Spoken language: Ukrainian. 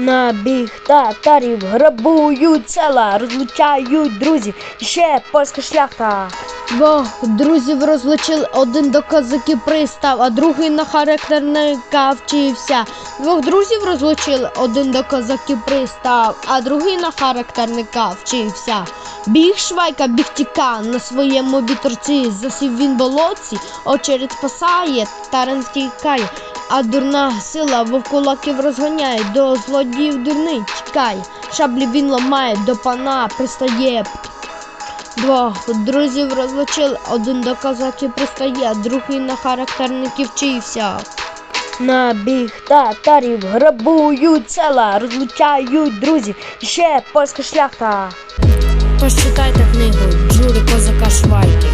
На біг татарів грабують села, розлучають друзі, ще польська шляхта. Двох друзів розлучили, один до козаків пристав, а другий на характерника вчився. Двох друзів розлучили, один до козаків пристав, а другий на характерника вчився. Біг швайка, біг тіка на своєму віторці, засів він болотці, очеред спасає, таран тікає, а дурна сила вовкулаків розганяє, до злодіїв дурний тікає, шаблі він ламає, до пана пристає. Двох друзів розлучили, один до козаків пристає, другий на характерників вчився. На біг татарів грабують села, розлучають друзі, ще польська шляхта. Тож книгу Джури Козака Швайки.